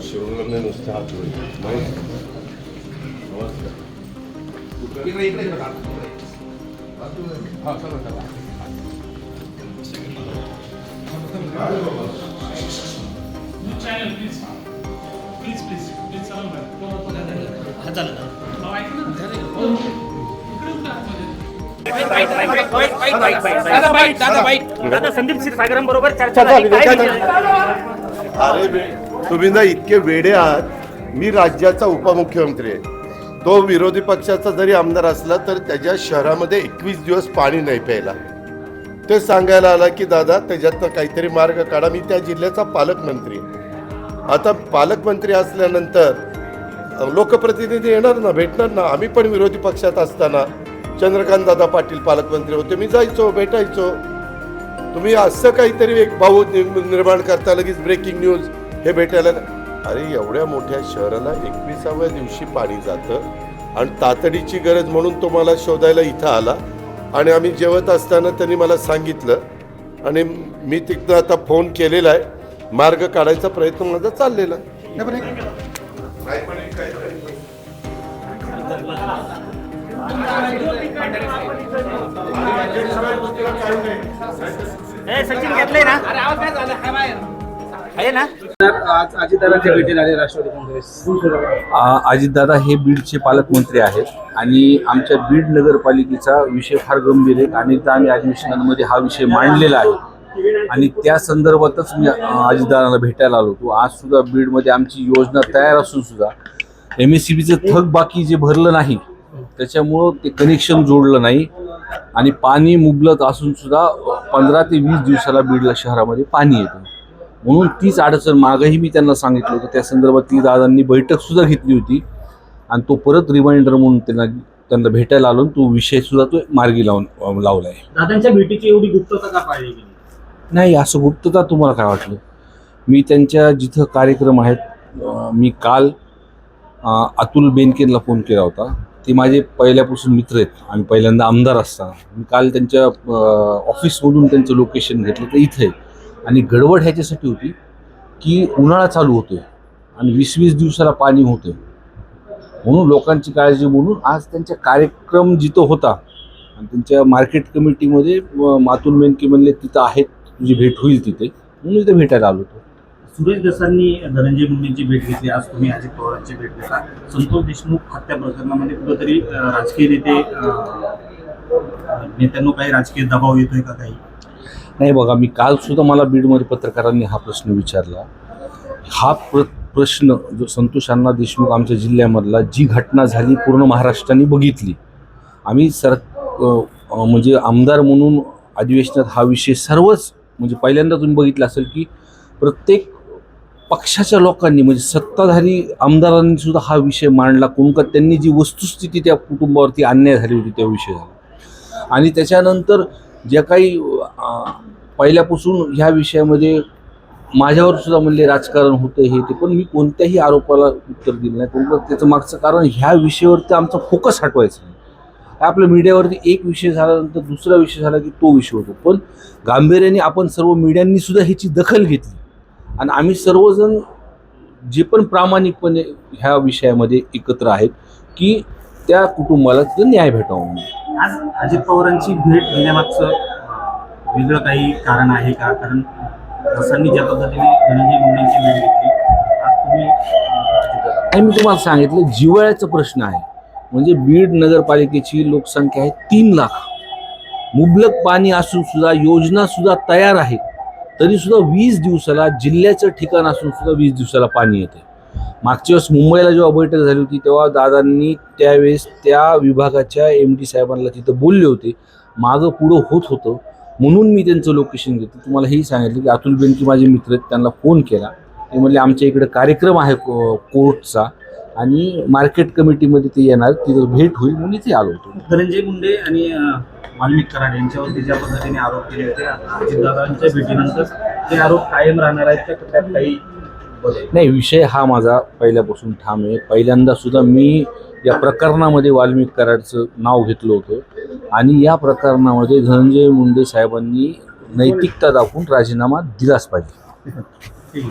शिरोळने नुसते हात हा. दादा संदीप क्षीरसागरम बरोबर चर्चा झाली? अरे तुम्ही ना इतके वेडे आहात. मी राज्याचा उपमुख्यमंत्री आहे. तो विरोधी पक्षाचा जरी आमदार असला तर त्याच्या शहरामध्ये एकवीस दिवस पाणी नाही प्यायला. ते सांगायला आला की दादा त्याच्यातनं काहीतरी मार्ग काढा. मी त्या जिल्ह्याचा पालकमंत्री आता पालकमंत्री असल्यानंतर लोकप्रतिनिधी येणार ना भेटणार ना? आम्ही पण विरोधी पक्षात असताना चंद्रकांत दादा पाटील पालकमंत्री होते. मी जायचो भेटायचो. तुम्ही असं काहीतरी एक भाऊ नि- निर्माण करता लगेच ब्रेकिंग न्यूज हे भेटायला अरे एवढ्या मोठ्या शहराला एकविसाव्या दिवशी पाणी जातं आणि तातडीची गरज म्हणून तो मला शोधायला इथं आला. आणि आम्ही जेवत असताना त्यांनी मला सांगितलं आणि मी तिथनं आता फोन केलेला आहे. मार्ग काढायचा प्रयत्न माझा चाललेला. आहे. सचिन घेतलंय ना? आहे ना? आज अजितदादांच्या भेटीला आले राष्ट्रवादी काँग्रेस. अजितदादा हे बीडचे पालकमंत्री आहेत आणि आमच्या बीड नगरपालिकेचा विषय फार गंभीर आहे. अनेकदा आम्ही अधिवेशनांमध्ये हा विषय मांडलेला आहे. आणि त्या संदर्भातच मी अ, अजितदादांना भेटायला आलो होतो. आज सुद्धा बीडमध्ये आमची योजना तयार असून सुद्धा एम एस सी बीचं थक बाकी जे भरलं नाही त्याच्यामुळं ते कनेक्शन जोडलं नाही. आणि पाणी मुबलक असून सुद्धा पंधरा ते वीस दिवसाला बीडला शहरामध्ये पाणी येतं. म्हणून तीच अडचण मागही मी त्यांना सांगितलं होतं. त्या संदर्भात ती दादांनी बैठक सुद्धा घेतली होती. आणि तो परत रिमाइंडर म्हणून त्यांना त्यांना भेटायला आलो तो विषय सुद्धा तो मार्गी लावून लावला आहे दादांच्या भेटीची एवढी गुप्तता का गेली? नाही असं गुप्तता तुम्हाला काय वाटलं? मी त्यांच्या जिथं कार्यक्रम आहेत मी काल अतुल बेनकेनला फोन केला होता. ते माझे पहिल्यापासून मित्र आहेत. आम्ही पहिल्यांदा आमदार असताना. मी काल त्यांच्या ऑफिसमधून त्यांचं लोकेशन घेतलं तर इथं. आहे आणि गडबड ह्याच्यासाठी होती की उन्हाळा चालू होतोय आणि वीस वीस दिवसाला पाणी होतं म्हणून लोकांची काळजी म्हणून आज त्यांचा कार्यक्रम जिथं होता आणि त्यांच्या मार्केट कमिटीमध्ये मातुल मेनके म्हणले तिथं आहेत तुझी भेट होईल तिथे. म्हणून इथे भेटायला आलो होतो. सुरेश देसांनी धनंजय मुंडेंची भेट घेतली. आज तुम्ही अजित पवारांची भेट घेतला. संतोष देशमुख हत्या प्रकरणामध्ये कुठेतरी राजकीय नेते नेत्यांना काही राजकीय दबाव येतोय का काही? नाही बघा मी काल सुद्धा मला बीडमध्ये पत्रकारांनी हा प्रश्न विचारला. हा प्र प्रश्न जो संतोष अण्णा देशमुख आमच्या जिल्ह्यामधला जी घटना झाली पूर्ण महाराष्ट्राने बघितली. आम्ही सर म्हणजे आमदार म्हणून अधिवेशनात हा विषय सर्वच म्हणजे पहिल्यांदा तुम्ही बघितला असेल की प्रत्येक पक्षाच्या लोकांनी म्हणजे सत्ताधारी आमदारांनी सुद्धा हा विषय मांडला. कोणका त्यांनी जी वस्तुस्थिती त्या कुटुंबावरती अन्याय झाली होती त्या विषय झाला. आणि त्याच्यानंतर ज्या काही पहिल्यापासून ह्या विषयामध्ये माझ्यावर सुद्धा म्हणले राजकारण होतं हे ते पण मी कोणत्याही आरोपाला उत्तर दिलं नाही. कोणतं त्याचं मागचं कारण ह्या विषयावरती आमचा फोकस हटवायचा नाही. आपल्या मीडियावरती एक विषय झाल्यानंतर दुसरा विषय झाला की तो विषय होतो. पण गांभीर्याने आपण सर्व मीडियांनी सुद्धा ह्याची दखल घेतली. आणि आम्ही सर्वजण जे पण प्रामाणिकपणे ह्या विषयामध्ये एकत्र आहेत की त्या कुटुंबाला तिथं न्याय भेटावा म्हणून. आज अजित पवारांची भेट घेण्यामागचं वेगळं काही कारण आहे का? कारण देसांनी ज्या पद्धतीने धनंजय मुंडेंची भेट घेतली तुम्ही मी तुम्हाला सांगितलं जिव्हाळ्याचा प्रश्न आहे म्हणजे बीड नगरपालिकेची लोकसंख्या आहे तीन लाख. मुबलक पाणी असून सुद्धा योजना सुद्धा तयार आहे. तरी सुद्धा वीस दिवसाला जिल्ह्याचं ठिकाण असून सुद्धा वीस दिवसाला पाणी येते मागच्या वेळेस मुंबईला जेव्हा बैठक झाली होती तेव्हा दादांनी त्यावेळेस त्या विभागाच्या एम डी साहेबांना तिथं बोलले होते मागं पुढं होत होतं म्हणून मी त्यांचं लोकेशन घेतलं. तुम्हाला हेही सांगितलं की अतुल बेनकी माझे मित्र आहेत त्यांना फोन केला. ते म्हणले आमच्या इकडे कार्यक्रम आहे को- कोर्टचा आणि मार्केट कमिटीमध्ये ते येणार तिथं भेट होईल म्हणून ते आलो होतो. धनंजय मुंडे आणि वाल्मिक कराड यांच्यावरती ज्या पद्धतीने आरोप केले होते. अजितदादांच्या भेटीनंतर ते आरोप कायम राहणार आहेत का? त्यात काही नाही विषय हा माझा पहिल्यापासून ठाम आहे. पहिल्यांदा सुद्धा मी या प्रकरणामध्ये वाल्मिक कराडचं नाव घेतलं होतं. आणि या प्रकरणामध्ये धनंजय मुंडे साहेबांनी नैतिकता दाखवून राजीनामा दिलाच पाहिजे.